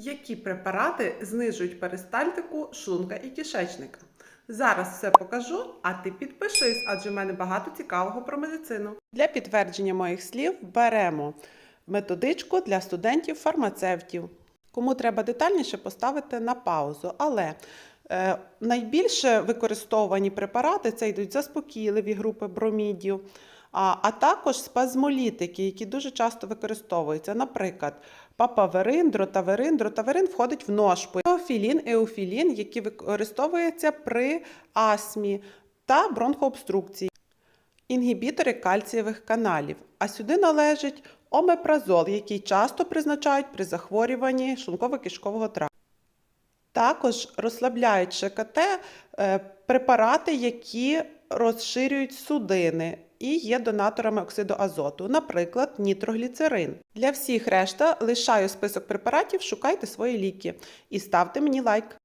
Які препарати знижують перистальтику шлунка і кишечника? Зараз все покажу, а ти підпишись, адже в мене багато цікавого про медицину. Для підтвердження моїх слів беремо методичку для студентів-фармацевтів. Кому треба детальніше поставити на паузу. Але е, найбільше використовувані препарати це йдуть заспокійливі групи бромідів, а, а також спазмолітики, які дуже часто використовуються. Наприклад, папаверин, дротаверин. Дротаверин входить в ножпу. Еофілін, еофілін, які використовуються при астмі та бронхообструкції. Інгібітори кальцієвих каналів. А сюди належить омепразол, який часто призначають при захворюванні шлунково-кишкового тракту. Також розслабляють ШКТ е, препарати, які розширюють судини і є донаторами оксиду азоту, наприклад, нітрогліцерин. Для всіх решта лишаю список препаратів, шукайте свої ліки і ставте мені лайк.